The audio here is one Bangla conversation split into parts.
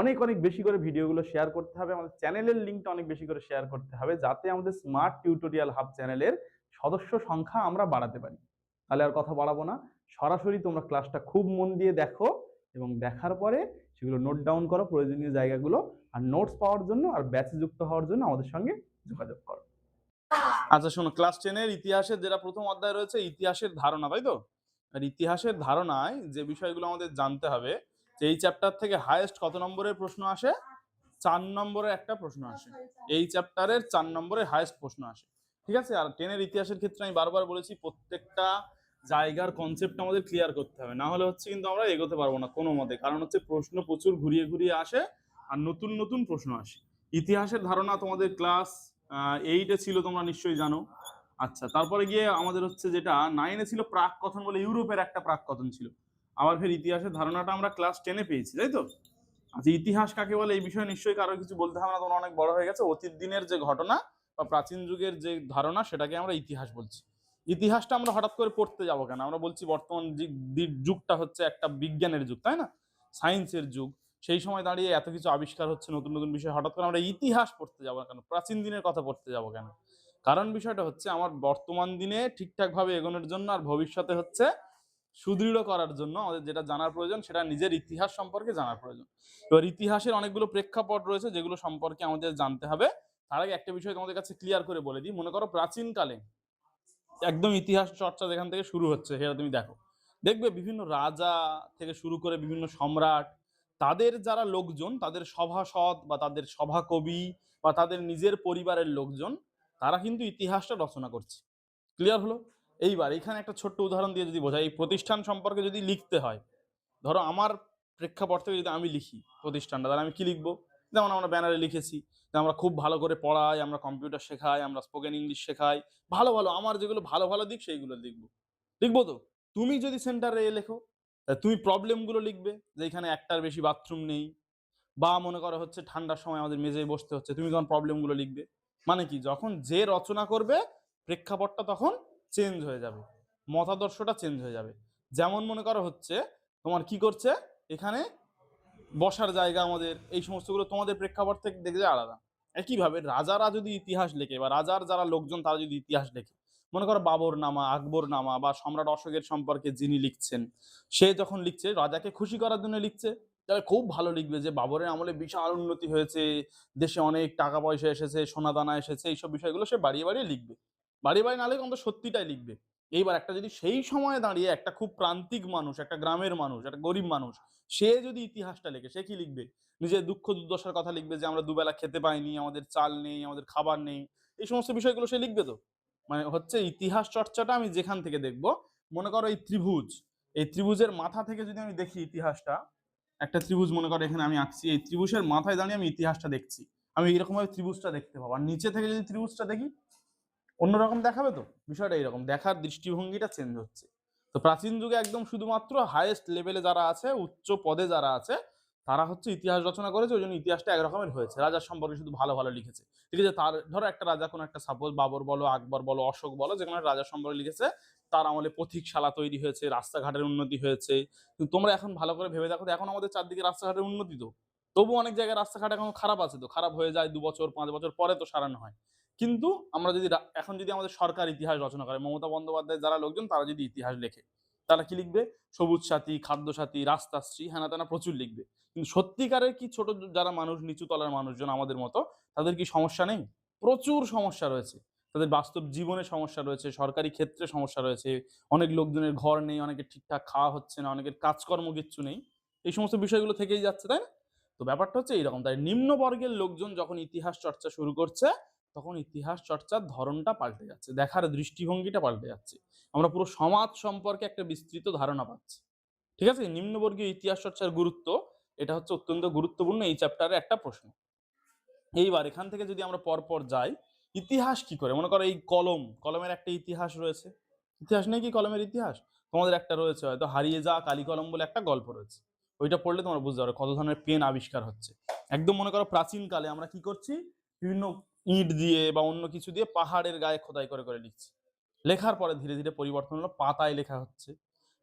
অনেক অনেক বেশি করে ভিডিওগুলো শেয়ার করতে হবে। আমাদের চ্যানেলের লিঙ্কটা অনেক বেশি করে শেয়ার করতে হবে যাতে আমাদের স্মার্ট টিউটোরিয়াল হাব চ্যানেলের সদস্য সংখ্যা আমরা বাড়াতে পারি। তাহলে আর কথা বাড়াবো না। সরাসরি তোমরা ক্লাসটা খুব মন দিয়ে দেখো এবং দেখার পরে সেগুলো নোট ডাউন করো, প্রয়োজনীয় জায়গাগুলো আর নোটস পাওয়ার জন্য আর ব্যাচে যুক্ত হওয়ার জন্য আমাদের সঙ্গে যোগাযোগ করো। আচ্ছা শোনো ক্লাস টেনের ইতিহাসের যেটা প্রথম অধ্যায় রয়েছে, ইতিহাসের ধারণা, তাই তো? আর ইতিহাসের ধারণায় যে বিষয়গুলো আমাদের জানতে হবে যে এই চ্যাপ্টার থেকে হায়েস্ট কত নম্বরের প্রশ্ন আসে? চার নম্বরের একটা প্রশ্ন আসে। এই চ্যাপ্টারের চার নম্বরের হায়েস্ট প্রশ্ন আসে। ঠিক আছে? আর টেনের ইতিহাসের ক্ষেত্রে আমি বারবার বলেছি প্রত্যেকটা জায়গার কনসেপ্ট আমাদের ক্লিয়ার করতে হবে। না হলে হচ্ছে কিন্তু আমরা এগোতে পারব না কোনো মতে। কারণ হচ্ছে প্রশ্ন প্রচুর ঘুরিয়ে ঘুরিয়ে আসে আর নতুন নতুন প্রশ্ন আসে। ইতিহাসের ধারণা তোমাদের ক্লাস এইটে ছিল তোমরা নিশ্চয়ই জানো। আচ্ছা তারপরে গিয়ে আমাদের হচ্ছে যেটা নাইনে ছিল প্রাক কথন বলে ইউরোপের একটা প্রাক কথন ছিল। আবার ফের ইতিহাসের ধারণাটা আমরা ক্লাস টেনে পেয়েছি, তাই তো? আচ্ছা ইতিহাস কাকে বলে এই বিষয়ে নিশ্চয়ই কারও কিছু বলতে হবে না তোমরা অনেক বড় হয়ে গেছে। অতীত দিনের যে ঘটনা বা প্রাচীন যুগের যে ধারণা, সেটাকে আমরা ইতিহাস বলছি। ইতিহাসটা আমরা হঠাৎ করে পড়তে যাব কেন? আমরা বলছি বর্তমান যুগটা হচ্ছে একটা বিজ্ঞানের যুগ, তাই না? সায়েন্সের যুগ। সেই সময় দাঁড়িয়ে এত কিছু আবিষ্কার হচ্ছে, নতুন নতুন বিষয়। হঠাৎ করে আমরা ইতিহাস পড়তে যাব কেন? প্রাচীন দিনের কথা পড়তে যাব কেন? কারণ বিষয়টা হচ্ছে, আমার বর্তমান দিনে ঠিকঠাক ভাবে এগোনোর জন্য আর ভবিষ্যতে হচ্ছে সুদৃঢ় করার জন্য আমাদের যেটা জানার প্রয়োজন, সেটা নিজের ইতিহাস সম্পর্কে জানার প্রয়োজন। এবার ইতিহাসের অনেকগুলো প্রেক্ষাপট রয়েছে, যেগুলো সম্পর্কে আমাদের জানতে হবে। তার আগে একটা বিষয় তোমাদের কাছে ক্লিয়ার করে বলে দিই। মনে করো প্রাচীনকালে একদম ইতিহাস চর্চা যেখান থেকে শুরু হচ্ছে, সেটা তুমি দেখো। দেখবে বিভিন্ন রাজা থেকে শুরু করে বিভিন্ন সম্রাট, তাদের যারা লোকজন, তাদের সভাসদ বা তাদের সভাকবি বা তাদের নিজের পরিবারের লোকজন, তারা কিন্তু ইতিহাসটা রচনা করছে। ক্লিয়ার হলো? এইবার এখানে একটা ছোট্ট উদাহরণ দিয়ে যদি বোঝাই, এই প্রতিষ্ঠান সম্পর্কে যদি লিখতে হয়, ধরো আমার প্রেক্ষাপট থেকে যদি আমি লিখি প্রতিষ্ঠানটা, তাহলে আমি কি লিখব? যেমন আমরা ব্যানারে লিখেছি যে আমরা খুব ভালো করে পড়াই, আমরা কম্পিউটার শেখাই, আমরা স্পোকেন ইংলিশ শেখাই, ভালো ভালো, আমার যেগুলো ভালো ভালো দিক সেইগুলো লিখব। লিখব তো? তুমি যদি সেন্টারে এ লেখো তুমি প্রবলেমগুলো লিখবে যে এখানে একটার বেশি বাথরুম নেই, বা মনে করো হচ্ছে ঠান্ডার সময় আমাদের মেঝেয় বসতে হচ্ছে, তুমি তখন প্রবলেমগুলো লিখবে। মানে কি? যখন যে রচনা করবে, প্রেক্ষাপটটা তখন চেঞ্জ হয়ে যাবে। মতাদর্শটা চেঞ্জ হয়ে যাবে। যেমন মনে করো হচ্ছে, তোমার কি করছে? এখানে বসার জায়গা আমাদের, এই সমস্তগুলো তোমাদের প্রেক্ষাপট থেকে দেখবে আলাদা। একইভাবে রাজারা যদি ইতিহাস লেখে বা রাজার যারা লোকজন, তারা যদি ইতিহাস লেখে। মনে করো বাবর নামা আকবর নামা বা সম্রাট অশোকের সম্পর্কে যিনি লিখছেন, সে যখন লিখছে, রাজাকে খুশি করার জন্য লিখছে, তাহলে খুব ভালো লিখবে যে বাবরের আমলে বিশাল উন্নতি হয়েছে, দেশে অনেক টাকা পয়সা এসেছে, সোনা দানা এসেছে, এইসব বিষয়গুলো সে বাড়িয়ে বাড়িয়ে লিখবে। বাড়িয়ে বাড়ি না লিখে অন্তত সত্যিটাই লিখবে। এইবার একটা যদি সেই সময়ে দাঁড়িয়ে একটা খুব প্রান্তিক মানুষ, একটা গ্রামের মানুষ, একটা গরিব মানুষ, সে যদি ইতিহাসটা লেখে, সে কি লিখবে? নিজের দুঃখ দুর্দশার কথা লিখবে যে, আমরা দুবেলা খেতে পাইনি, আমাদের চাল নেই, আমাদের খাবার নেই। এই সমস্ত বিষয়গুলো সে লিখবে তো? মানে হচ্ছে ইতিহাস চর্চাটা আমি যেখান থেকে দেখব, মনে করো এই ত্রিভুজ, এই ত্রিভুজের মাথা থেকে যদি আমি দেখি ইতিহাসটা, একটা ত্রিভুজ মনে করো এখানে আমি আঁকছি, এই ত্রিভুজের মাথায় দাঁড়িয়ে আমি ইতিহাসটা দেখছি। আমি এরকম ভাবে ত্রিভুজটা দেখতে পাবো। আর নিচে থেকে যদি ত্রিভুজটা দেখি অন্যরকম দেখাবে তো? বিষয়টা এরকম। দেখার দৃষ্টিভঙ্গিটা চেঞ্জ হচ্ছে। তো প্রাচীন যুগে একদম শুধুমাত্র হাইয়েস্ট লেভেলে যারা আছে, উচ্চ পদে যারা আছে, তারা হচ্ছে ইতিহাস রচনা করেছে, ওই জন্য ইতিহাসটা একরকমের হয়েছে। রাজার সম্পর্কে শুধু ভালো ভালো লিখেছে। ঠিক আছে, তার, ধরো একটা রাজা কোনো একটা সাপোজ বাবর বলো, আকবর বলো, অশোক বলো, যে কোনো রাজার সম্পর্কে লিখেছে, তার আমলে পথিকশালা তৈরি হয়েছে, রাস্তাঘাটের উন্নতি হয়েছে। কিন্তু তোমরা এখন ভালো করে ভেবে দেখো, এখন আমাদের চারদিকে রাস্তাঘাটের উন্নতি তো। তবু অনেক জায়গায় রাস্তাঘাট এখন খারাপ আছে তো। খারাপ হয়ে যায়, দু বছর, পাঁচ বছর পরে তো সারানো হয়। কিন্তু আমরা যদি এখন যদি আমাদের সরকার ইতিহাস রচনা করে, মমতা বন্দ্যোপাধ্যায় যারা লোকজন, তারা যদি ইতিহাস লেখে, তারা কি লিখবে? সবুজ সাথী, খাদ্য সাথী রাস্তাশ্রী হ্যানা তেনা প্রচুর লিখবে। কিন্তু সত্যিকারের কি ছোট যারা মানুষ, নিচু তলার মানুষজন আমাদের মতো, তাদের কি সমস্যা নেই? প্রচুর সমস্যা রয়েছে। তাদের বাস্তব জীবনে সমস্যা রয়েছে, সরকারি ক্ষেত্রে সমস্যা রয়েছে, অনেক লোকজনের ঘর নেই, অনেকের ঠিকঠাক খাওয়া হচ্ছে না, অনেকের কাজকর্ম কিচ্ছু নেই। এই সমস্ত বিষয়গুলো থেকেই যাচ্ছে, তাই না? তো ব্যাপারটা হচ্ছে এইরকম। তাই নিম্ন বর্গের লোকজন যখন ইতিহাস চর্চা শুরু করছে তখন ইতিহাস চর্চার ধরনটা পাল্টে যাচ্ছে, দেখার দৃষ্টিভঙ্গিটা পাল্টে যাচ্ছে। আমরা পুরো সমাজ সম্পর্কে একটা বিস্তৃত ধারণা পাচ্ছি। ঠিক আছে? নিম্নবর্গীয় ইতিহাস চর্চার গুরুত্ব, এটা হচ্ছে অত্যন্ত গুরুত্বপূর্ণ এই চ্যাপ্টারে একটা প্রশ্ন। এইবার এখান থেকে যদি আমরা পরপর যাই, ইতিহাস কি করে? মনে করো এই কলম, কলমের একটা ইতিহাস রয়েছে। ইতিহাস নেই কি কলমের ইতিহাস? তোমাদের একটা রয়েছে, হয়তো হারিয়ে যা কালী কলম বলে একটা গল্প রয়েছে। ওইটা পড়লে তোমরা বুঝতে পারো কত ধরনের পেন আবিষ্কার হচ্ছে। একদম মনে করো প্রাচীনকালে আমরা কি করছি? বিভিন্ন ইট দিয়ে বা অন্য কিছু দিয়ে পাহাড়ের গায়ে খোদাই করে করে লিখছি। লেখার পরে ধীরে ধীরে পরিবর্তন হলো, পাতায় লেখা হচ্ছে।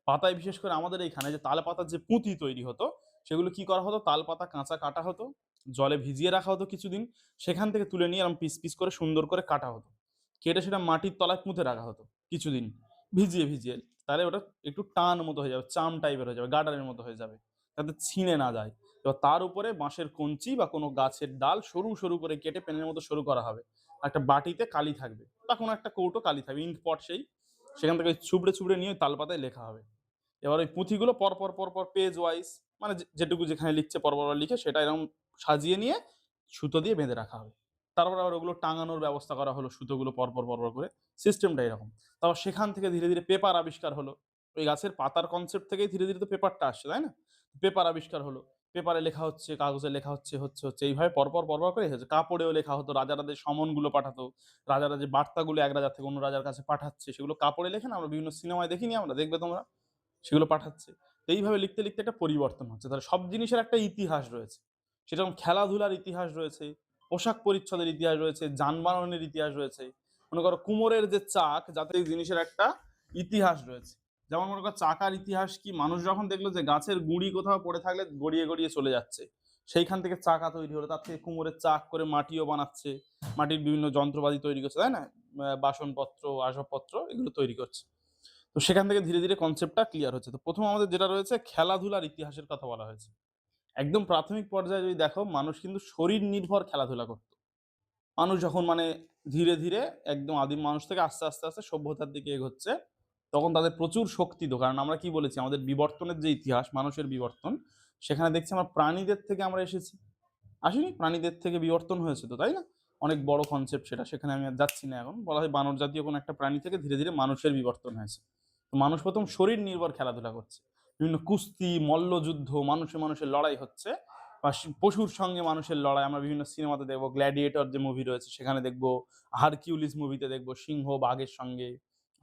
পাতায় বিশেষ করে আমাদের এইখানে যে তাল পাতার যে পুঁতি তৈরি হতো, সেগুলো কি করা হতো? তাল পাতা কাঁচা কাটা হতো, জলে ভিজিয়ে রাখা হতো কিছুদিন, সেখান থেকে তুলে নিয়ে এরকম পিস পিস করে সুন্দর করে কাটা হতো। কেটে সেটা মাটির তলায় পুঁতে রাখা হতো কিছুদিন, ভিজিয়ে ভিজিয়ে। তাহলে ওটা একটু টান মতো হয়ে যাবে, চাম টাইপের হয়ে যাবে গার্ডারের মতো হয়ে যাবে যাতে ছিঁড়ে না যায়। এবার তার উপরে বাঁশের কঞ্চি বা কোনো গাছের ডাল সরু সরু করে কেটে পেনের মতো সরু করা হবে। একটা বাটিতে কালি থাকবে। বা কোনো একটা কৌটো কালি থাকবে, ইঙ্ক পট সেই। সেখান থেকে ছুবড়ে ছুবড়ে নিয়ে তালপাতায় লেখা হবে। এবার ওই পুঁথিগুলো পরপর পরপর পেজ ওয়াইজ মানে যেটুকু যেখানে লিখছে পরপর পর লিখে সেটা এরকম সাজিয়ে নিয়ে সুতো দিয়ে বেঁধে রাখা হবে। তারপর আবার ওগুলো টাঙানোর ব্যবস্থা করা হলো সুতোগুলো পরপর পরপর করে। সিস্টেমটা এরকম। তারপর সেখান থেকে ধীরে ধীরে পেপার আবিষ্কার হলো। ওই গাছের পাতার কনসেপ্ট থেকেই ধীরে ধীরে তো পেপারটা আসছে, তাই না? পেপার আবিষ্কার হলো। পেপারে লেখা হচ্ছে, কাগজে লেখা হচ্ছে হচ্ছে হচ্ছে, এইভাবে পরপর পরপর করে হচ্ছে কাপড়েও লেখা হতো রাজারা যে সমনগুলো পাঠাতো রাজারা যে বার্তাগুলো এক রাজার থেকে অন্য রাজার কাছে পাঠাচ্ছে, সেগুলো কাপড়ে লেখে না, আমরা বিভিন্ন সিনেমায় দেখিনি আমরা, দেখবে তোমরা? সেগুলো পাঠাচ্ছে। তো এইভাবে লিখতে লিখতে একটা পরিবর্তন হচ্ছে। তাহলে সব জিনিসের একটা ইতিহাস রয়েছে। সেরকম খেলাধুলার ইতিহাস রয়েছে, পোশাক পরিচ্ছদের ইতিহাস রয়েছে, যানবাহনের ইতিহাস রয়েছে। মনে করো কুমোরের যে চাক, যাতে জিনিসের একটা ইতিহাস রয়েছে। যেমন মনে করো চাকার ইতিহাস কি? মানুষ যখন দেখল যে গাছের গুঁড়ি কোথাও পড়ে থাকলে গড়িয়ে গড়িয়ে চলে যাচ্ছে, সেইখান থেকে চাকা তৈরি হলো। তার থেকে কুমোরের চাক করে মাটিও বানাচ্ছে, মাটির বিভিন্ন যন্ত্রপাতি তৈরি করছে, তাই না? বাসনপত্র, আসবাবপত্র এগুলো তৈরি করছে। তো সেখান থেকে ধীরে ধীরে কনসেপ্টটা ক্লিয়ার হচ্ছে। তো প্রথম আমাদের যেটা রয়েছে, খেলাধুলার ইতিহাসের কথা বলা হয়েছে। একদম প্রাথমিক পর্যায়ে যদি দেখো, মানুষ কিন্তু শরীর নির্ভর খেলাধুলা করত। মানুষ যখন মানে ধীরে ধীরে একদম আদিম মানুষ থেকে আস্তে আস্তে আস্তে সভ্যতার দিকে এগোচ্ছে তখন তাদের প্রচুর শক্তি তো কারণ আমরা কি বলেছি? আমাদের বিবর্তনের যে ইতিহাস, মানুষের বিবর্তন, সেখানে দেখছি আমরা প্রাণীদের থেকে আমরা এসেছি। আসিনি? প্রাণীদের থেকে বিবর্তন হয়েছে তো, তাই না? অনেক বড় কনসেপ্ট সেটা, সেখানে আমি আর যাচ্ছি না এখন। বলা হয় বানর জাতীয় কোনো একটা প্রাণী থেকে ধীরে ধীরে মানুষের বিবর্তন হয়েছে। তো মানুষ প্রথম শরীর নির্ভর খেলাধুলা করছে। বিভিন্ন কুস্তি, মল্লযুদ্ধ, মানুষে মানুষের লড়াই হচ্ছে। বা পশুর সঙ্গে মানুষের লড়াই, আমরা বিভিন্ন সিনেমাতে দেখব। গ্ল্যাডিয়েটর যে মুভি রয়েছে, সেখানে দেখব। হারকিউলিস মুভিতে দেখব। সিংহ বাঘের সঙ্গে,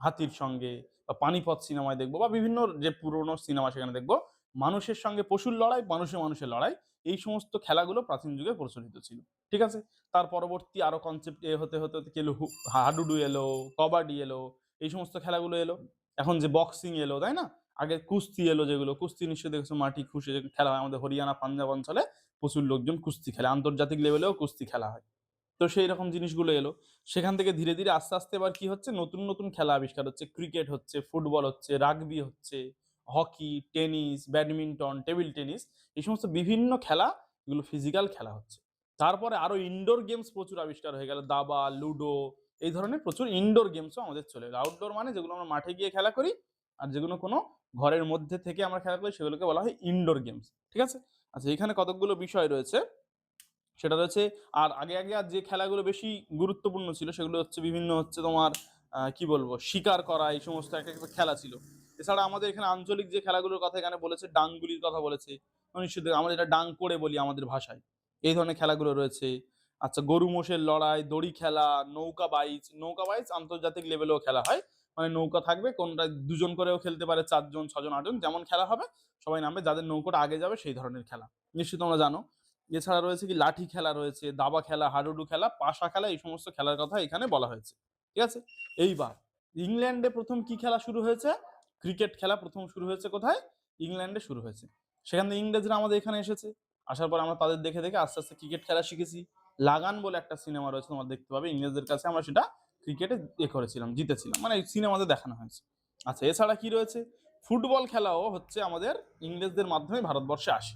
হাতির সঙ্গে বা পানিপথ সিনেমায় দেখব বা বিভিন্ন যে পুরনো সিনেমা সেখানে দেখব, মানুষের সঙ্গে পশুর লড়াই, মানুষে মানুষের লড়াই, এই সমস্ত খেলাগুলো প্রাচীন যুগে প্রচলিত ছিল। ঠিক আছে? তার পরবর্তী আরও কনসেপ্ট হতে হতে হতে কি এলো? হু- হাডুডু এলো, কবাডি এলো, এই সমস্ত খেলাগুলো এলো। এখন যে বক্সিং এলো, তাই না? আগে কুস্তি এলো যেগুলো, কুস্তি নিশ্চয়ই দেখেছ, মাটি খুশি খেলা হয় আমাদের হরিয়ানা, পাঞ্জাব অঞ্চলে প্রচুর লোকজন কুস্তি খেলে। আন্তর্জাতিক লেভেলেও কুস্তি খেলা হয়। তো সেই রকম জিনিসগুলো এলো। সেখান থেকে ধীরে ধীরে আস্তে আস্তে এবার কি হচ্ছে? নতুন নতুন খেলা আবিষ্কার হচ্ছে। ক্রিকেট হচ্ছে, ফুটবল হচ্ছে, রাগবি হচ্ছে, hockey, tennis, badminton, table tennis এই সমস্ত বিভিন্ন খেলা এগুলো ফিজিক্যাল খেলা হচ্ছে। তারপরে আরও ইনডোর গেমস প্রচুর আবিষ্কার হয়ে গেল। দাবা, লুডো এই ধরনের প্রচুর ইনডোর গেমসও আমাদের চলে গেল। আউটডোর মানে যেগুলো আমরা মাঠে গিয়ে খেলা করি আর যেগুলো কোনো ঘরের মধ্যে থেকে আমরা খেলা করি সেগুলোকে বলা হয় ইনডোর গেমস ঠিক আছে? আচ্ছা এখানে কতকগুলো বিষয় রয়েছে। সেটা রয়েছে। আর আগে আগে, আর যে খেলাগুলো বেশি গুরুত্বপূর্ণ ছিল সেগুলো হচ্ছে বিভিন্ন হচ্ছে তোমার কি বলব, শিকার করা, এই সমস্ত একটা একটা খেলা ছিল। এছাড়া আমাদের এখানে আঞ্চলিক যে খেলাগুলোর কথা এখানে বলেছে ডাংগুলির কথা বলেছে নিশ্চিত আমরা এটা ডাং করে বলি আমাদের ভাষায়। এই ধরনের খেলাগুলো রয়েছে। আচ্ছা গরু মোষের লড়াই, দড়ি খেলা, নৌকা বাইচ নৌকা বাইচ আন্তর্জাতিক লেভেলেও খেলা হয়। মানে নৌকা থাকবে, কোনটা দুজন করেও খেলতে পারে, চারজন, ছজন, আটজন, যেমন খেলা হবে, সবাই নামবে, যাদের নৌকাটা আগে যাবে, সেই ধরনের খেলা। নিশ্চয়ই তোমরা জানো। এছাড়া রয়েছে কি লাঠি খেলা রয়েছে, দাবা খেলা, হাডুডু খেলা, পাশা খেলা, এই সমস্ত খেলার কথা এখানে বলা হয়েছে। ঠিক আছে? এইবার, ইংল্যান্ডে প্রথম কি খেলা শুরু হয়েছে? ক্রিকেট খেলা প্রথম শুরু হয়েছে কোথায়? ইংল্যান্ডে শুরু হয়েছে। সেখান থেকে ইংরেজরা আমাদের এখানে এসেছে। আসার পর আমরা তাদের দেখে দেখে আস্তে আস্তে ক্রিকেট খেলা শিখেছি। লাগান বলে একটা সিনেমা রয়েছে, তোমরা দেখতে পাবে। ইংরেজদের কাছে আমরা সেটা ক্রিকেটে এ করেছিলাম, জিতেছিলাম। মানে সিনেমাতে দেখানো হয়েছে। আচ্ছা এছাড়া কি রয়েছে? ফুটবল খেলাও হচ্ছে আমাদের ইংরেজদের মাধ্যমে ভারতবর্ষে আসে।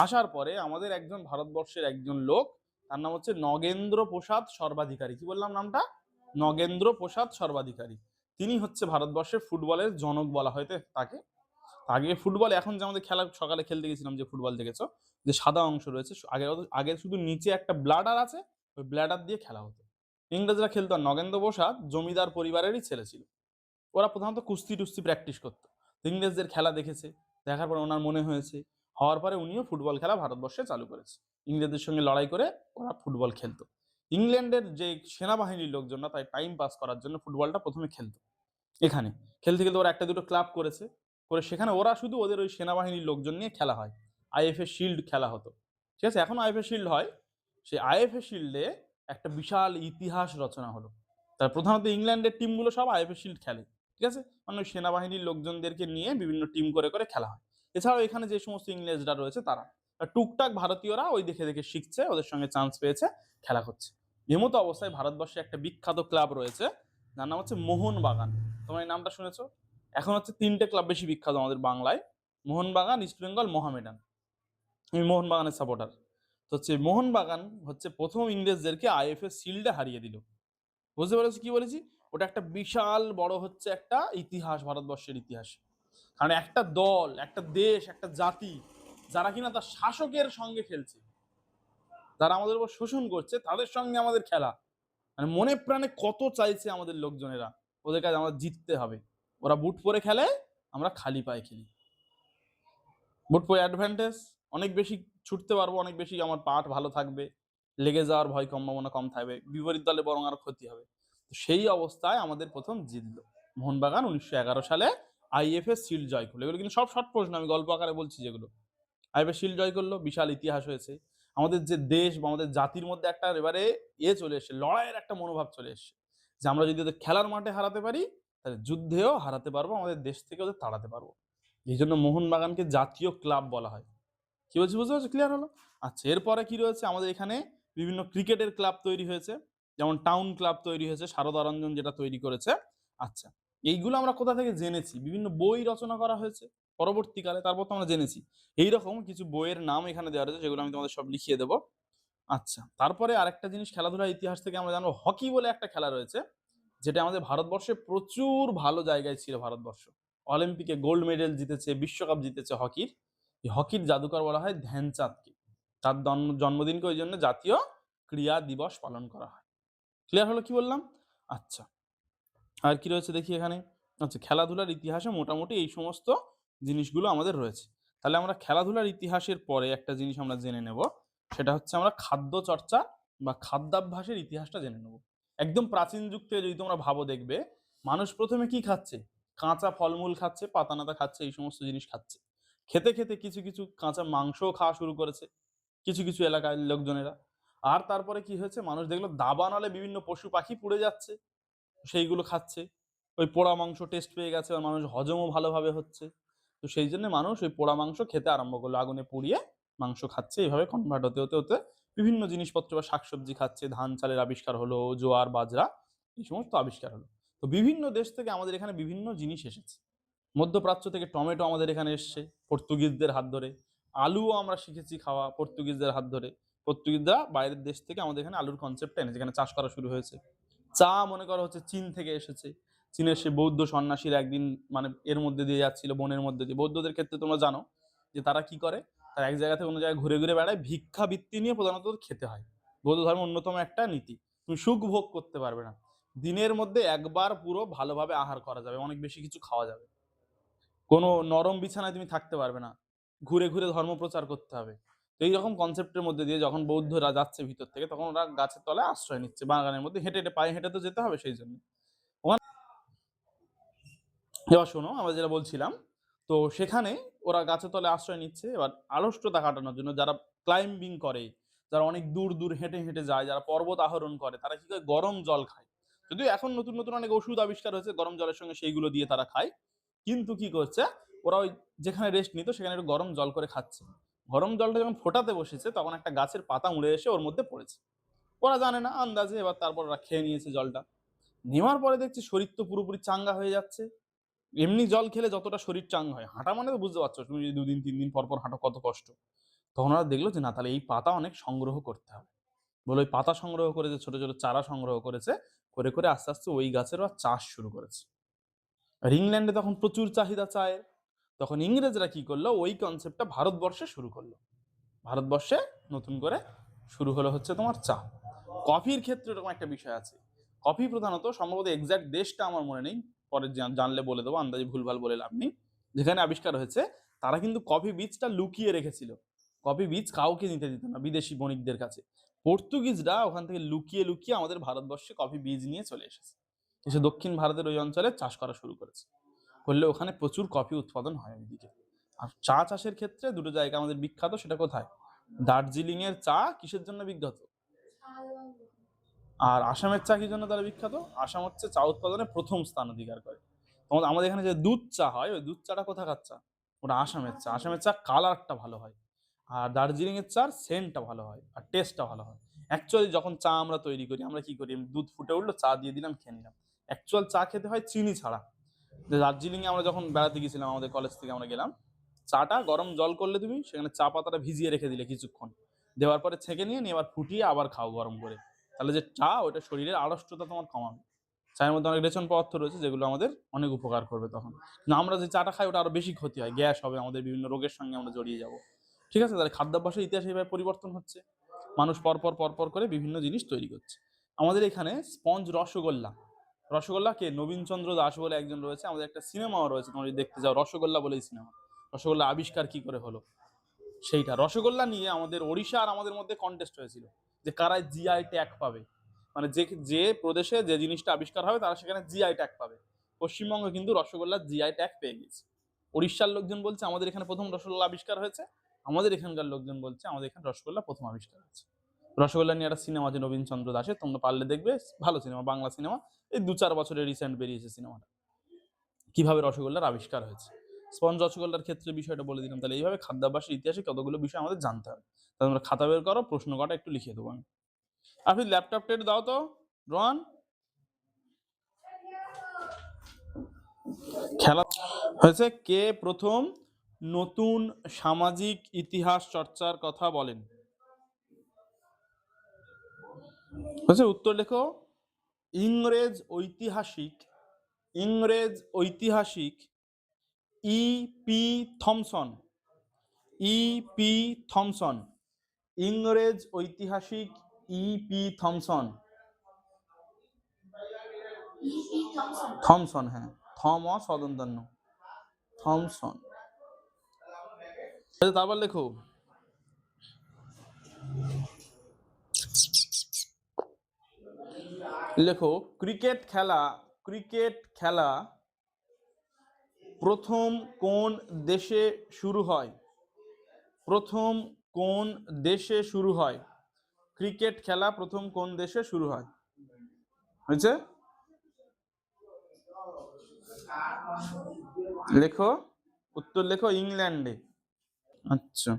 আসার পরে আমাদের একজন ভারতবর্ষের একজন লোক, তার নাম হচ্ছে নগেন্দ্র প্রসাদ সর্বাধিকারী। কি বললাম নামটা? নগেন্দ্র প্রসাদ সর্বাধিকারী। তিনি হচ্ছে ভারতবর্ষের ফুটবলের জনক বলা হয় তে- তাকে। আগে ফুটবল, এখন যে আমাদের খেলা, সকালে খেলতে গেছিলাম যে ফুটবল দেখেছ, যে সাদা অংশ রয়েছে আগে আগে শুধু নিচে একটা ব্লাডার আছে, ওই ব্লাডার দিয়ে খেলা হতো। ইংরেজরা খেলতো নগেন্দ্র প্রসাদ জমিদার পরিবারেরই ছেলে ছিল। ওরা প্রধানত কুস্তি টুস্তি প্র্যাকটিস করতো ইংরেজদের খেলা দেখেছে, দেখার পর ওনার মনে হয়েছে হওয়ার পরে উনিও ফুটবল খেলা ভারতবর্ষে চালু করেছে। ইংরেজদের সঙ্গে লড়াই করে ওরা ফুটবল খেলতো। ইংল্যান্ডের যে সেনাবাহিনীর লোকজনরা তাই টাইম পাস করার জন্য ফুটবলটা প্রথমে খেলতো। এখানে খেলতে খেলতে ওরা একটা দুটো ক্লাব করেছে। করে সেখানে ওরা শুধু ওদের ওই সেনাবাহিনীর লোকজন নিয়ে খেলা হয়। আইএফএ শিল্ড খেলা হতো। ঠিক আছে? এখন আইএফএ শিল্ড হয়। সেই আইএফএ শিল্ডে একটা বিশাল ইতিহাস রচনা হলো। তার প্রধানত ইংল্যান্ডের টিমগুলো সব আইএফএ শিল্ড খেলে। ঠিক আছে? মানে ওই সেনাবাহিনীর লোকজনদেরকে নিয়ে বিভিন্ন টিম করে করে খেলা হয়। এছাড়াও এখানে যে সমস্ত ইংরেজরা রয়েছে তারা টুকটাক ভারতীয়রা ওই দেখে দেখে শিখছে, ওদের সঙ্গে চান্স পেয়েছে, খেলা করছে এমতো অবস্থায় ভারতবর্ষে একটা বিখ্যাত ক্লাব রয়েছে, যার নাম হচ্ছে মোহনবাগান। তোমার এই নামটা শুনেছো? এখন হচ্ছে তিনটে ক্লাব বেশি বিখ্যাত আমাদের বাংলায়, মোহনবাগান ইস্ট বেঙ্গল মোহামেডান আমি মোহনবাগানের সাপোর্টার তো হচ্ছে মোহনবাগান হচ্ছে প্রথম ইংরেজদেরকে আইএফএ শিল্ডে হারিয়ে দিল। বুঝতে পেরেছি কি বলেছি? ওটা একটা বিশাল বড় হচ্ছে একটা ইতিহাস, ভারতবর্ষের ইতিহাস। কারণ একটা দল, একটা দেশ, একটা জাতি, যারা কিনা তার শাসকের সঙ্গে খেলছে, যারা আমাদের উপর শোষণ করছে, তাদের সঙ্গে আমাদের খেলা। মানে মনে প্রাণে কত চাইছে আমাদের লোকজনেরা, ওদের কাছে আমাদের জিততে হবে। ওরা বুট পরে খেলে, আমরা খালি পায়ে খেলি। বুট পরে অ্যাডভান্টেজ অনেক বেশি ছুটতে পারব, অনেক বেশি আমার পাট ভালো থাকবে, লেগে যাওয়ার ভয় সম্ভাবনা কম থাকবে, বিপরীত দলে বরং আর ক্ষতি হবে। সেই অবস্থায় আমাদের প্রথম জিতলো। মোহনবাগান উনিশশো এগারো সালে আইএফএ শিল্ড জয় করল। এগুলো কিন্তু সব শর্ট প্রশ্ন, আমি গল্প আকারে বলছি যেগুলো। আইএফএ শিল্ড জয় করল, বিশাল ইতিহাস হয়েছে। আমাদের যে দেশ বা আমাদের জাতির মধ্যে একটা এবারে ইয়ে চলে এসছে, লড়াইয়ের একটা মনোভাব চলে এসছে। যে আমরা যদি ওদের খেলার মাঠে হারাতে পারি, তাহলে যুদ্ধেও হারাতে পারব, আমাদের দেশ থেকে ওদের তাড়াতে পারব। এই জন্য মোহনবাগানকে জাতীয় ক্লাব বলা হয়। কি বলছি? বুঝতে পারছ? ক্লিয়ার হলো? আচ্ছা এরপরে কি রয়েছে? আমাদের এখানে বিভিন্ন ক্রিকেটের ক্লাব তৈরি হয়েছে। যেমন টাউন ক্লাব তৈরি হয়েছে শারদারঞ্জন যেটা তৈরি করেছে। আচ্ছা এইগুলো আমরা কোথা থেকে জেনেছি? বিভিন্ন বই রচনা করা হয়েছে পরবর্তীকালে, তারপর তো আমরা জেনেছি। এইরকম কিছু বইয়ের নাম এখানে দেওয়া রয়েছে, যেগুলো আমি তোমাদের সব লিখিয়ে দেবো। আচ্ছা তারপরে আরেকটা জিনিস, খেলাধুলার ইতিহাস থেকে আমরা জানব, হকি বলে একটা খেলা রয়েছে, যেটা আমাদের ভারতবর্ষে প্রচুর ভালো জায়গায় ছিল ভারতবর্ষ। অলিম্পিকে গোল্ড মেডেল জিতেছে, বিশ্বকাপ জিতেছে হকির। হকির জাদুকর বলা হয় ধ্যানচাঁদকে। তার জন্ম- জন্মদিনকে ওই জন্য জাতীয় ক্রীড়া দিবস পালন করা হয়। ক্লিয়ার হলো কি বললাম? আচ্ছা আর কি রয়েছে দেখি এখানে? আচ্ছা খেলাধুলার ইতিহাসে মোটামুটি এই সমস্ত জিনিসগুলো আমাদের রয়েছে। তাহলে আমরা খেলাধুলার ইতিহাসের পরে একটা জিনিস আমরা জেনে নেব। সেটা হচ্ছে আমরা খাদ্য চর্চা বা খাদ্যাভ্যাসের ইতিহাসটা জেনে নেব। একদম প্রাচীন যুগ থেকে যদি তোমরা ভাবো দেখবে, মানুষ প্রথমে কি খাচ্ছে? কাঁচা ফলমূল খাচ্ছে, পাতানাতা খাচ্ছে, এই সমস্ত জিনিস খাচ্ছে। খেতে খেতে কিছু কিছু কাঁচা মাংসও খাওয়া শুরু করেছে, কিছু কিছু এলাকার লোকজনেরা। আর তারপরে কি হয়েছে? মানুষ দেখল দাবানলে বিভিন্ন পশু পাখি পুড়ে যাচ্ছে। সেইগুলো খাচ্ছে। ওই পোড়া মাংস টেস্ট পেয়ে গেছে আর মানুষ হজমও ভালোভাবে হচ্ছে। তো সেই জন্য মানুষ ওই পোড়া মাংস খেতে আরম্ভ করল, আগুনে পুড়িয়ে মাংস খাচ্ছে। এইভাবে কনভার্ট হতে হতে হতে বিভিন্ন জিনিসপত্র বা শাকসবজি খাচ্ছে, ধান চালের আবিষ্কার হলো, জোয়ার, বাজরা, এই সমস্ত আবিষ্কার হলো। তো বিভিন্ন দেশ থেকে আমাদের এখানে বিভিন্ন জিনিস এসেছে। মধ্যপ্রাচ্য থেকে টমেটো আমাদের এখানে এসছে, পর্তুগিজদের হাত ধরে। আলুও আমরা শিখেছি খাওয়া পর্তুগিজদের হাত ধরে। পর্তুগিজরা বাইরের দেশ থেকে আমাদের এখানে আলুর কনসেপ্টটা এনেছে। এখানে চাষ করা শুরু হয়েছে। চা মনে করা হচ্ছে চীন থেকে এসেছে। চীনের সে বৌদ্ধ সন্ন্যাসীরা একদিন মানে এর মধ্যে দিয়ে যাচ্ছিল, বনের মধ্যে দিয়ে। বৌদ্ধদের ক্ষেত্রে তোমরা জানো যে তারা কি করে? তারা এক জায়গা থেকে অন্য জায়গায় ঘুরে ঘুরে বেড়ায় ভিক্ষা বৃত্তি নিয়ে প্রধানত খেতে হয়। বৌদ্ধ ধর্ম অন্যতম একটা নীতি। তুমি সুখ ভোগ করতে পারবে না। দিনের মধ্যে একবার পুরো ভালোভাবে আহার করা যাবে, অনেক বেশি কিছু খাওয়া যাবে। কোনো নরম বিছানায় তুমি থাকতে পারবে না। ঘুরে ঘুরে ধর্ম প্রচার করতে হবে। তো এইরকম কনসেপ্টের মধ্যে দিয়ে যখন বৌদ্ধরা যাচ্ছে ভিতর থেকে, তখন ওরা গাছের তলায় আশ্রয় নিচ্ছে, বাগানের মধ্যে হেঁটে হেঁটে, পায়ে হেঁটে তো যেতে হবে সেই জন্য। এবার শোনো, আমরা যেটা বলছিলাম, তো সেখানে ওরা গাছের তলে আশ্রয় নিচ্ছে, এবার আড়ষ্টতা কাটানোর জন্য যারা ক্লাইম্বিং করে, যারা অনেক দূর দূর হেঁটে হেঁটে যায়, যারা পর্বত আহরণ করে, তারা কি করে? গরম জল খায়। যদিও এখন নতুন নতুন অনেক ওষুধ আবিষ্কার হয়েছে, গরম জলের সঙ্গে সেইগুলো দিয়ে তারা খায়, কিন্তু কি করছে? ওরা ওই যেখানে রেস্ট নিত, সেখানে একটু গরম জল করে খাচ্ছে। গরম জলটা যখন ফোটাতে বসেছে, তখন একটা গাছের পাতা উড়ে এসে ওর মধ্যে পড়েছে। ওরা জানে না, আন্দাজে এবার তারপর ওরা খেয়ে নিয়েছে জলটা। নেওয়ার পরে দেখছি শরীর তো পুরোপুরি চাঙ্গা হয়ে যাচ্ছে। এমনি জল খেলে যতটা শরীর চাঙ্গা হয়, হাঁটা মানে তো বুঝতে পারছ, তুমি যদি দুদিন তিন দিন পর পর হাঁটো কত কষ্ট। তখন ওরা দেখল যে না, তাহলে এই পাতা অনেক সংগ্রহ করতে হবে। বলে ওই পাতা সংগ্রহ করেছে, ছোট ছোট চারা সংগ্রহ করেছে, করে করে আস্তে আস্তে ওই গাছেরও চাষ শুরু করেছে। আর ইংল্যান্ডে তখন প্রচুর চাহিদা চায়ের তখন ইংরেজরা কি করল? ওই কনসেপ্টটা ভারতবর্ষে শুরু করল। ভারতবর্ষে নতুন করে শুরু হলো হচ্ছে তোমার চা। কফির ক্ষেত্রে এরকম একটা বিষয় আছে। কফি প্রধানত সম্ভবত এক্সাক্ট দেশটা আমার মনে নেই। পরে জানলে বলে দেবো, আন্দাজে ভুলভাল বলে লাভ নেই। যেখানে আবিষ্কার হয়েছে, তারা কিন্তু কফি বীজটা লুকিয়ে রেখেছিল। কফি বীজ কাউকে নিতে দিত না, বিদেশি বণিকদের কাছে। পর্তুগিজরা ওখান থেকে লুকিয়ে লুকিয়ে আমাদের ভারতবর্ষে কফি বীজ নিয়ে চলে এসেছে। এসে দক্ষিণ ভারতের ওই অঞ্চলে চাষ করা শুরু করেছে। করলে ওখানে প্রচুর কফি উৎপাদন হয় ওইদিকে। আর চা চাষের ক্ষেত্রে দুটো জায়গা আমাদের বিখ্যাত, সেটা কোথায়? দার্জিলিং এর চা কিসের জন্য বিখ্যাত? আর আসামের চা কি জন্য তারা বিখ্যাত? আসাম হচ্ছে চা উৎপাদনে প্রথম স্থান অধিকার করে। তোমাদের, আমাদের এখানে যে দুধ চা হয়, ওই দুধ চাটা কোথাকার চা? ওটা আসামের চা। আসামের চা কালারটা ভালো হয়। আর দার্জিলিং এর চার সেন্টটা ভালো হয় আর টেস্টটা ভালো হয়। অ্যাকচুয়ালি যখন চা আমরা তৈরি করি, আমরা কি করি? দুধ ফুটে উঠল, চা দিয়ে দিলাম, খেয়ে নিলাম। অ্যাকচুয়াল চা খেতে হয় চিনি ছাড়া। যে দার্জিলিং এ আমরা যখন বেড়াতে গেছিলাম আমাদের কলেজ থেকে আমরা গেলাম, চাটা গরম জল করলে তুমি সেখানে চা পাতাটা ভিজিয়ে রেখে দিলে কিছুক্ষণ। দেওয়ার পরে ছেঁকে নিয়ে নিয়ে আবার ফুটিয়ে আবার খাও গরম করে। তাহলে যে চা, ওটা শরীরের আড়ষ্টতা তোমার কমাবে। চায়ের মধ্যে অনেক রেচন পদার্থ রয়েছে, যেগুলো আমাদের অনেক উপকার করবে তখন। না আমরা যে চাটা খাই, ওটা আরও বেশি ক্ষতি হয়, গ্যাস হবে, আমাদের বিভিন্ন রোগের সঙ্গে আমরা জড়িয়ে যাব। ঠিক আছে? তাহলে খাদ্যাভ্যাসের ইতিহাস এইভাবে পরিবর্তন হচ্ছে। মানুষ পরপর পরপর করে বিভিন্ন জিনিস তৈরি করছে। আমাদের এখানে স্পঞ্জ রসগোল্লা রসগোল্লা কে? নবীনচন্দ্র দাস বলে একজন রয়েছে, আমাদের একটা সিনেমাও রয়েছে, তোমরা যদি দেখতে যাও রসগোল্লা বলেই সিনেমা। রসগোল্লা আবিষ্কার কি করে হলো? সেইটা, রসগোল্লা নিয়ে আমাদের ওড়িশা আর আমাদের মধ্যে কন্টেস্ট হয়েছিল, যে কারাই জিআই ট্যাগ পাবে। মানে যে যে প্রদেশে যে জিনিসটা আবিষ্কার হবে, তারা সেখানে জিআই ট্যাগ পাবে। পশ্চিমবঙ্গে কিন্তু রসগোল্লার জিআই ট্যাগ পেয়ে গেছে। উড়িষ্যার লোকজন বলছে, আমাদের এখানে প্রথম রসগোল্লা আবিষ্কার হয়েছে, আমাদের এখানকার লোকজন বলছে, আমাদের এখানে রসগোল্লা প্রথম আবিষ্কার হয়েছে। রসগোল্লা নিয়ে একটা সিনেমা আছে নবীন চন্দ্র দাসের তোমরা পারলে দেখবে, ভালো সিনেমা বাংলা সিনেমা এই দু চার বছরের রিসেন্ট বেরিয়েছে সিনেমাটা কীভাবে রসগোল্লার আবিষ্কার হয়েছে? স্পঞ্জ রসগোল্লার ক্ষেত্রে বিষয়টা বলে দিলাম। তাহলে এইভাবে খাদ্যাভ্যাসের ইতিহাসে কতগুলো বিষয় আমাদের জানতে হবে। তাহলে তোমরা খাতা বের করো, প্রশ্ন কটা একটু লিখে দেবো আমি। আপনি ল্যাপটপ টেট দাও তো। রোহান? খেলা হয়েছে কে প্রথম নতুন সামাজিক ইতিহাস চর্চার কথা বলেন? হয়েছে উত্তর লেখো। ইংরেজ ঐতিহাসিক ইংরেজ ঐতিহাসিক E P Thompson E P Thompson ইংরেজ ঐতিহাসিক ই পি থমসন। থমসন হ্যাঁ। থম অ সদন্তান্ন থমসন। আচ্ছা, তারপর লেখো লেখো ক্রিকেট খেলা ক্রিকেট খেলা প্রথম কোন দেশে শুরু হয়? প্রথম কোন দেশে শুরু হয়? ক্রিকেট খেলা প্রথম কোন দেশে শুরু হয়? হয়েছে? লেখো, উত্তর লেখো, ইংল্যান্ডে। আচ্ছা।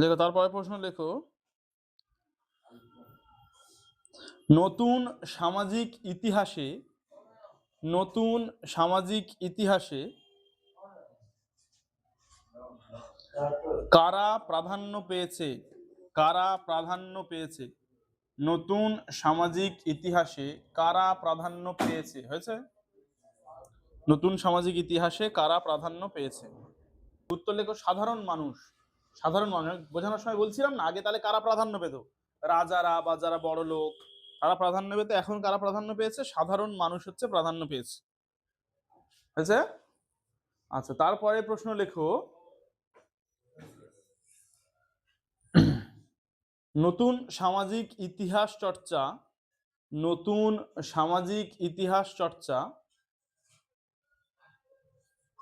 লেখো তারপরে প্রশ্ন লেখো। নতুন সামাজিক ইতিহাসে, নতুন সামাজিক ইতিহাসে কারা প্রাধান্য পেয়েছে? কারা প্রাধান্য পেয়েছে? নতুন সামাজিক ইতিহাসে কারা প্রাধান্য পেয়েছে? হয়েছে? নতুন সামাজিক ইতিহাসে কারা প্রাধান্য পেয়েছে? উত্তর লেখো সাধারণ মানুষ সাধারণ মানুষ, বোঝানোর সময় বলছিলাম না, আগে তাহলে কারা প্রাধান্য পেত? রাজারা বা যারা বড় লোক, তারা প্রাধান্য পেত? এখন কারা প্রাধান্য পেয়েছে? সাধারণ মানুষ হচ্ছে প্রাধান্য পেয়েছে। হয়েছে? আচ্ছা তারপরে প্রশ্ন লেখো। নতুন সামাজিক ইতিহাস চর্চা, নতুন সামাজিক ইতিহাস চর্চা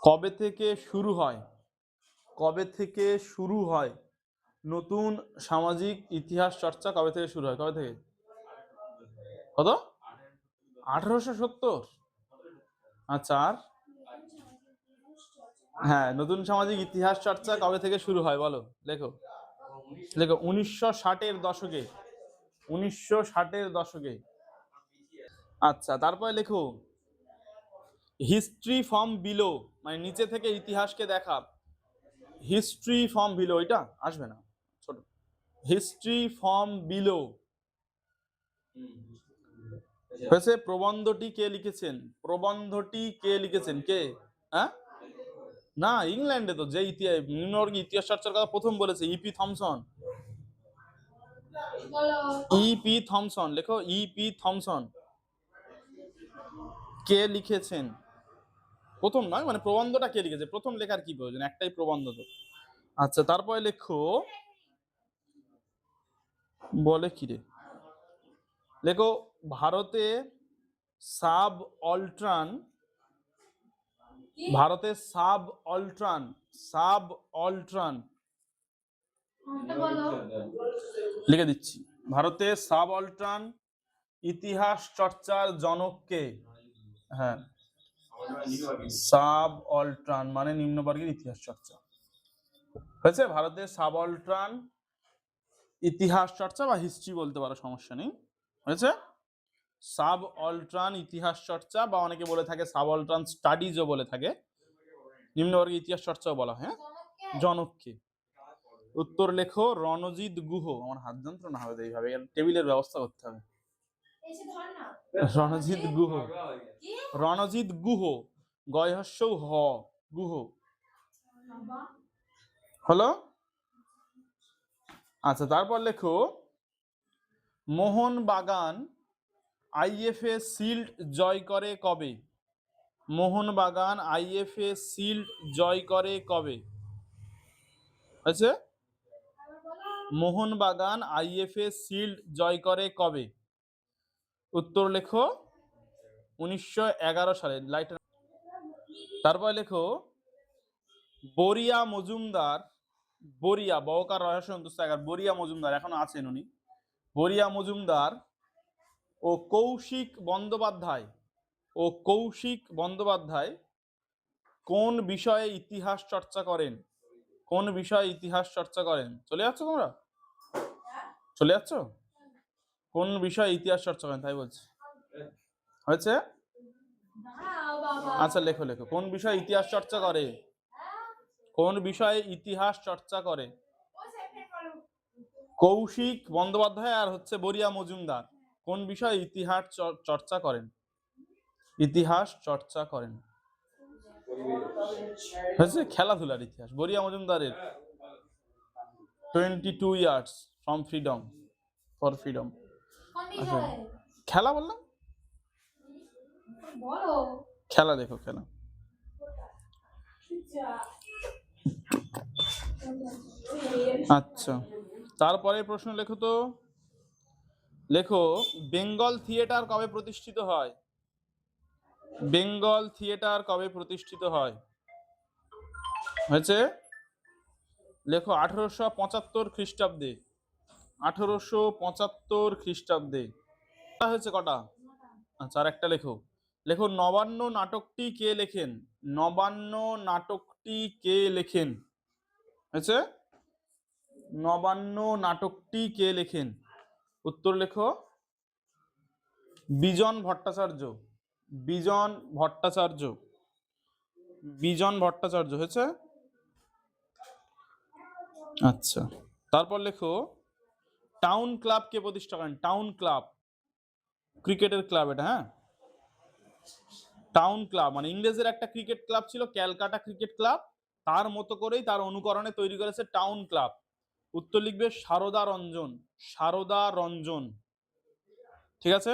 কবে থেকে শুরু হয়? কবে থেকে শুরু হয়? নতুন সামাজিক ইতিহাস চর্চা কবে থেকে শুরু হয়? কবে থেকে? কত? আঠারোশো সত্তর। আচ্ছা আর? হ্যাঁ নতুন সামাজিক ইতিহাস চর্চা কবে থেকে শুরু হয় বলো? লেখো। লেখো, উনিশশো ষাটের দশকে। উনিশশো ষাটের দশকে। আচ্ছা তারপরে লেখো। হিস্ট্রি ফর্ম বিলো মানে নিচে থেকে ইতিহাসকে দেখা। হিস্ট্রি ফর্ম বিলো এটা আসবে না, ছোট। হিস্ট্রি ফর্ম বিলো হয়েছে, প্রবন্ধটি কে লিখেছেন? প্রবন্ধটি কে লিখেছেন? কে? হ্যাঁ? না, ইংল্যান্ডে তো, যে ইতিহাস নিম্নবর্গীয় ইতিহাস চর্চার কথা প্রথম বলেছে ইপি থমসন। ইপি থমসন, লেখো ইপি থমসন। কে লিখেছেন? প্রথম নয় মানে প্রবন্ধটা কে লিখেছে? প্রথম লেখার কি প্রয়োজন? একটাই প্রবন্ধ তো। আচ্ছা তারপরে লেখো। বলে কি রে? লেখো ভারতে সাব অল্ট্রান ভারতে সাব অল্ট্রান সাব অল্ট্রান। লিখে দিচ্ছি। ভারতে সাব অল্ট্রান ইতিহাস চর্চার জনককে হ্যাঁ। সাব অল্ট্রান মানে নিম্নবর্গের ইতিহাস চর্চা। হয়েছে ভারতের সাব অল্ট্রান, ইতিহাস চর্চা বা হিস্ট্রি বলতে পারো, সমস্যা নেই। হয়েছে? সাব অল্ট্রান, ইতিহাস চর্চা বা অনেকে বলে থাকে সাব অল্ট্রান স্টাডিজও বলে থাকে। নিম্নবর্গের ইতিহাস চর্চাও বলা হয় হ্যাঁ? জনককে। উত্তর লেখো, রণজিৎ গুহ। আমার হাত যন্ত্রণা হবে এইভাবে টেবিলের ব্যবস্থা করতে হবে। রণজিৎ গুহ। রণজিৎ গুহ। গয়হস্য হ। গুহ। হলো? আচ্ছা তারপর লেখো। মোহন বাগান আইএফএ শিল্ড জয় করে কবে? মোহন বাগান আইএফএ শিল্ড জয় করে কবে? আছে মোহনবাগান আইএফএ শিল্ড জয় করে কবে? উত্তর লেখো। উনিশশো এগারো সালে লাইট তারপরে লেখো, বরিয়া মজুমদার, বরিয়া, বহকার রহস্য অন্তস্থাগার বরিয়া মজুমদার, এখনও আছেন উনি। বরিয়া মজুমদার ও কৌশিক বন্দ্যোপাধ্যায়, ও কৌশিক বন্দ্যোপাধ্যায় কোন বিষয়ে ইতিহাস চর্চা করেন? কোন বিষয়ে ইতিহাস চর্চা করেন? চলে যাচ্ছ তোমরা? চলে যাচ্ছ? কোন বিষয়ে ইতিহাস চর্চা করেন? তাই বলছি। হয়েছে? আচ্ছা লেখো লেখো। কোন বিষয়ে ইতিহাস চর্চা করে? কোন বিষয়ে ইতিহাস চর্চা করে? কৌশিক বন্দ্যোপাধ্যায় আর হচ্ছে বরিয়া মজুমদার। কোন বিষয়ে ইতিহাস চর- চর্চা করেন? ইতিহাস চর্চা করেন। হয়েছে? খেলাধুলার ইতিহাস। বরিয়া মজুমদারের। Twenty two years from freedom for freedom খেলা বললাম খেলা দেখো খেলা। আচ্ছা। তারপরে প্রশ্ন লেখো তো। লেখো বেঙ্গল থিয়েটার কবে প্রতিষ্ঠিত হয়? বেঙ্গল থিয়েটার কবে প্রতিষ্ঠিত হয়? হয়েছে? লেখো আঠারোশো পঁচাত্তর খ্রিস্টাব্দে। আঠারোশো পঁচাত্তর খ্রিস্টাব্দে। হয়েছে কটা? আচ্ছা আর একটা লেখো। লেখো, নবান্ন নাটকটি কে লেখেন? নবান্ন নাটকটি কে লেখেন? হয়েছে? নবান্ন নাটকটি কে লেখেন? উত্তর লেখো। বিজন ভট্টাচার্য। বিজন ভট্টাচার্য। বিজন ভট্টাচার্য, হয়েছে? আচ্ছা তারপর লেখো টাউন ক্লাব কে প্রতিষ্ঠা করেন? টাউন ক্লাব ক্রিকেটের ক্লাব এটা হ্যাঁ? টাউন ক্লাব মানে ইংরেজের একটা ক্রিকেট ক্লাব ছিল, ক্যালকাটা ক্রিকেট ক্লাব তার মতো করেই তার অনুকরণে তৈরি করেছে টাউন ক্লাব উত্তর লিখবে সারদা রঞ্জন সারদা রঞ্জন। ঠিক আছে?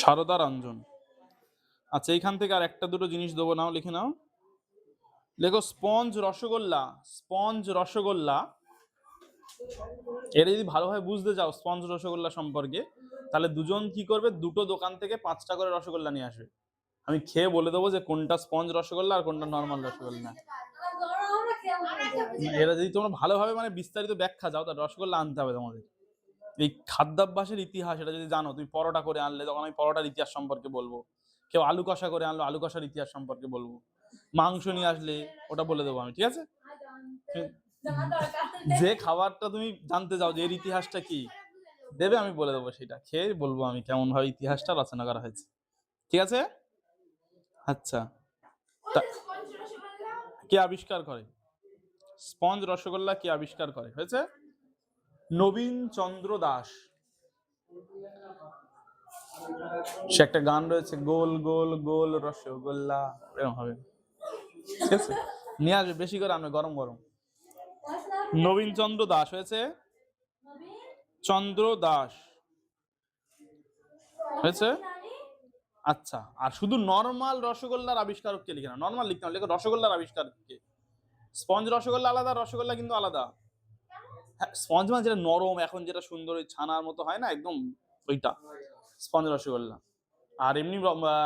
সারদা রঞ্জন। আচ্ছা এইখান থেকে আর একটা দুটো জিনিস দেবো, নাও লিখে নাও। লেখো স্পঞ্জ রসগোল্লা স্পঞ্জ রসগোল্লা। এটা যদি ভালোভাবে বুঝতে চাও স্পঞ্জ রসগোল্লা সম্পর্কে, তাহলে দুজন কি করবে? দুটো দোকান থেকে পাঁচটা করে রসগোল্লা নিয়ে আসবে। আমি খেয়ে বলে দেবো যে কোনটা স্পঞ্জ রসগোল্লা আর কোনটা নর্মাল রসগোল্লা। এরা যদি তোমরা ভালোভাবে মানে বিস্তারিত ব্যাখ্যা যাও তাহলে রসগোল্লা আনতে হবে তোমাদের। এই খাদ্যাভ্যাসের ইতিহাস, এটা যদি জানো, তুমি পরোটা করে আনলে, তখন আমি পরোটার ইতিহাস সম্পর্কে বলব। কেউ আলু কষা করে আনলো, আলু কষার ইতিহাস সম্পর্কে বলব। মাংস নিয়ে আসলে ওটা বলে দেবো আমি, ঠিক আছে? যে খাবারটা তুমি জানতে চাও যে এর ইতিহাসটা কি, দেবে আমি বলে দেবো সেটা। খেয়ে বলব আমি কেমন ভাবে ইতিহাসটা রচনা করা হয়েছে। ঠিক আছে? আচ্ছা। কে আবিষ্কার করে? স্পঞ্জ রসগোল্লা কে আবিষ্কার করে? হয়েছে? নবীন চন্দ্র দাস। সে একটা গান রয়েছে, গোল গোল গোল রসগোল্লা এরকম হবে। নিয়ে আসবে, বেশি করে আনবে, গরম গরম। নবীন চন্দ্র দাস হয়েছে? চন্দ্র দাস। হয়েছে? আচ্ছা আর শুধু নর্মাল রসগোল্লার আবিষ্কারক কে লিখে না নর্মাল লিখতে হবে রসগোল্লার আবিষ্কারক কে স্পঞ্জ রসগোল্লা আলাদা, রসগোল্লা কিন্তু আলাদা। হ্যাঁ স্পঞ্জ মানে যেটা নরম, এখন যেটা সুন্দর ওই ছানার মতো হয় না, একদম ওইটা। স্পঞ্জ রসগোল্লা। আর এমনি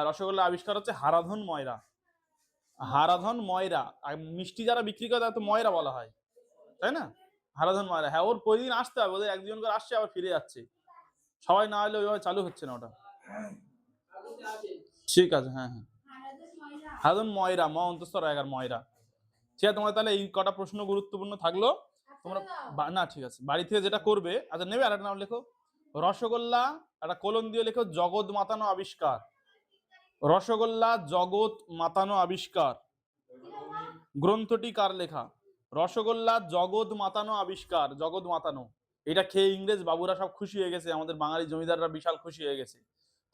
রসগোল্লা আবিষ্কার হচ্ছে হারাধন ময়রা। হারাধন ময়রা। আর মিষ্টি যারা বিক্রি করে তারা তো ময়রা বলা হয়। তাই না? হারাধন ময়রা। হ্যাঁ ওর প্রতিদিন আসতে হবে। ওদের একজন করে আসছে আবার ফিরে যাচ্ছে। সবাই না হলে ওইভাবে চালু হচ্ছে না ওটা। ঠিক আছে হ্যাঁ হ্যাঁ। হারাধন ময়রা ম অন্তস্তর এগার ময়রা। ঠিক আছে তোমার তাহলে এই কটা প্রশ্ন গুরুত্বপূর্ণ থাকল। তোমরা না ঠিক আছে। বাড়ি থেকে যেটা করবে আচ্ছা নেবে আর একটা নাম লেখো। রসগোল্লা একটা কোলন দিয়ে লেখো জগৎ মাতানো আবিষ্কার। রসগোল্লা, জগৎ, মাতানো আবিষ্কার। গ্রন্থটি কার লেখা? রসগোল্লা, জগৎ, মাতানো আবিষ্কার। জগৎ, মাতানো। এটা খেয়ে ইংরেজ বাবুরা সব খুশি হয়ে গেছে, আমাদের বাঙালি জমিদাররা বিশাল খুশি হয়ে গেছে।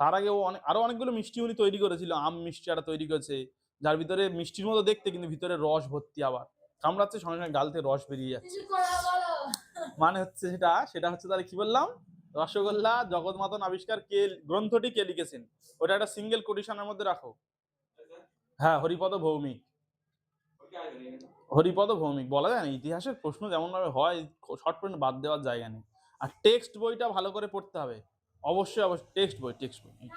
তার আগে ও অনেক আরও অনেকগুলো মিষ্টি উনি তৈরি করেছিল, আম মিষ্টি একটা তৈরি করেছে, যার ভিতরে মিষ্টির মতো দেখতে কিন্তু ভিতরে রস ভর্তি আবার। কামড়াচ্ছে, সঙ্গে সঙ্গে গাল থেকে রস বেরিয়ে যাচ্ছে। মানে হচ্ছে সেটা সেটা হচ্ছে তাহলে কি বললাম? রসগোল্লা জগৎ মাতন আবিষ্কার কে গ্রন্থটি কে লিখেছেন? ওটা একটা সিঙ্গেল কোটেশনের মধ্যে রাখো। হ্যাঁ হরিপদ ভৌমিক। হরিপদ ভৌমিক, বলা যায় না, ইতিহাসের প্রশ্ন যেমন ভাবে হয় শর্ট পয়েন্ট বাদ দেওয়ার জায়গা নেই। আর টেক্সট বইটা ভালো করে পড়তে হবে। অবশ্যই অবশ্যই টেক্সট বই টেক্সট বই।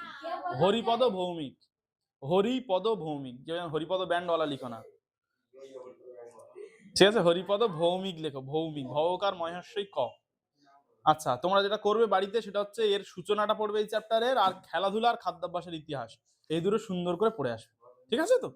হরিপদ ভৌমিক হরিপদ ভৌমিক যেমন হরিপদ ব্যান্ডওয়ালা লিখো না। ঠিক আছে, হরিপদ ভৌমিক লেখো, ভৌমিক, ভবকার মহেশ্বই ক। আচ্ছা তোমরা যেটা করবে বাড়িতে সেটা হচ্ছে এর সূচনাটা পড়বে এই চ্যাপ্টারের আর খেলাধুলা আর খাদ্যাভ্যাসের ইতিহাস। এই দুটো সুন্দর করে পড়ে আসবে। ঠিক আছে তো?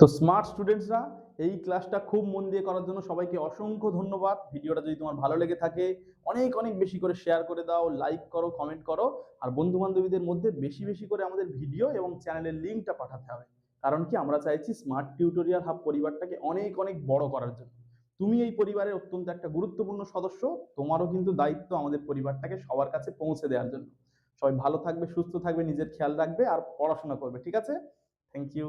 তো স্মার্ট স্টুডেন্টসরা এই ক্লাসটা খুব মন দিয়ে করার জন্য সবাইকে অসংখ্য ধন্যবাদ। ভিডিওটা যদি তোমার ভালো লেগে থাকে, অনেক অনেক বেশি করে শেয়ার করে দাও লাইক করো কমেন্ট করো। আর বন্ধু বান্ধবীদের মধ্যে বেশি বেশি করে আমাদের ভিডিও এবং চ্যানেলের লিঙ্কটা পাঠাতে হবে। কারণ কি আমরা চাইছি স্মার্ট টিউটোরিয়াল হাব পরিবারটাকে অনেক অনেক বড় করার জন্য। তুমি এই পরিবারের অত্যন্ত একটা গুরুত্বপূর্ণ সদস্য, তোমারও কিন্তু দায়িত্ব আমাদের পরিবারটাকে সবার কাছে পৌঁছে দেওয়ার জন্য। সবাই ভালো থাকবে, সুস্থ থাকবে, নিজের খেয়াল রাখবে আর পড়াশোনা করবে, ঠিক আছে? Thank you